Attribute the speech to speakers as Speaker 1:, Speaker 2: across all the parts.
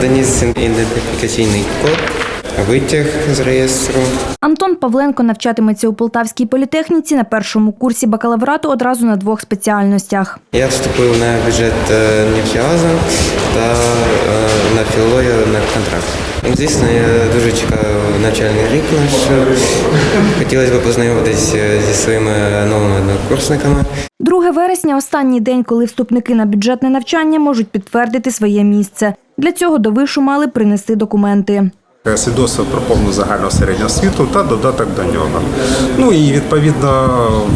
Speaker 1: доніс ідентифікаційний код, витяг з реєстру.
Speaker 2: Антон Павленко навчатиметься у Полтавській політехніці на першому курсі бакалаврату одразу на двох спеціальностях.
Speaker 1: Я вступив на бюджет е, нефтягазу та е, на філологію на контракт. Звісно, я дуже чекаю навчальний рік наш. Хотілося б познайомитися зі своїми новими однокурсниками.
Speaker 2: 2 вересня останній день, коли вступники на бюджетне навчання можуть підтвердити своє місце. Для цього до вишу мали принести документи.
Speaker 3: Свідоцтво про повну загальну середню освіту та додаток до нього. Ну і відповідно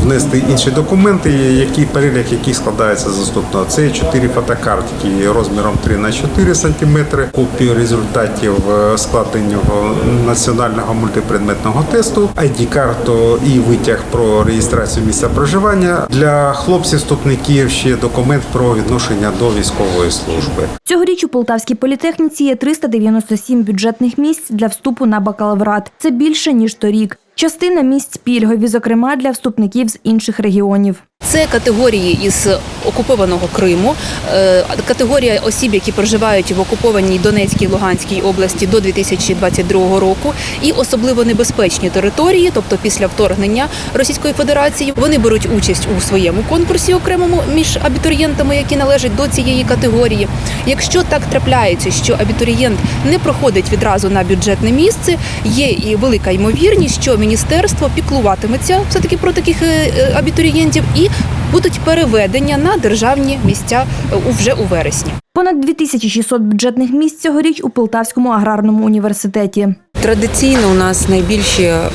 Speaker 3: внести інші документи, які перелік яких складається з наступного. Це чотири фотокартки розміром 3 на 4 см, копію результатів е, складеного національного мультипредметного тесту, ID-карту і витяг про реєстрацію місця проживання. Для хлопців вступників ще документ про відношення до військової служби.
Speaker 2: Цьогоріч у Полтавській політехніці є 397 бюджетних місць для вступу на бакалаврат. Це більше ніж торік. Частина місць пільгові, зокрема для вступників з інших регіонів.
Speaker 4: Це категорії із окупованого Криму, е, категорія осіб, які проживають в окупованій Донецькій Луганській області до 2022 року, і особливо небезпечні території, тобто після вторгнення Російської Федерації, вони беруть участь у своєму конкурсі окремому між абітурієнтами, які належать до цієї категорії. Якщо так трапляється, що абітурієнт не проходить відразу на бюджетне місце, є і велика ймовірність, що міністерство піклуватиметься все таки про таких е, е, абітурієнтів і будуть переведення на державні місця е, вже у вересні.
Speaker 2: Понад 2600 бюджетних місць цьогоріч у Полтавському аграрному університеті.
Speaker 5: Традиційно у нас найбільші е,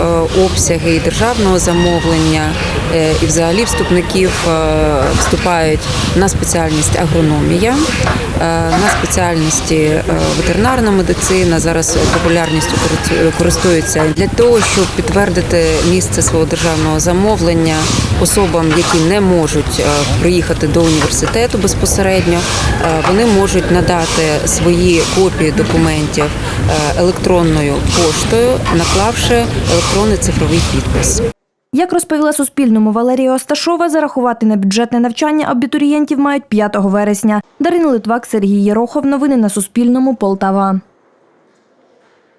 Speaker 5: обсяги і державного замовлення е, і взагалі вступників е, вступають на спеціальність агрономія, на спеціальності ветеринарна медицина. Зараз популярністю користуються для того, щоб підтвердити місце свого державного замовлення особам, які не можуть приїхати до університету безпосередньо. Вони можуть надати свої копії документів електронною поштою, наклавши електронний цифровий підпис.
Speaker 2: Як розповіла Суспільному Валерія Осташова, зарахувати на бюджетне навчання абітурієнтів мають 5 вересня. Дарина Литвак, Сергій Єрохов. Новини на Суспільному. Полтава.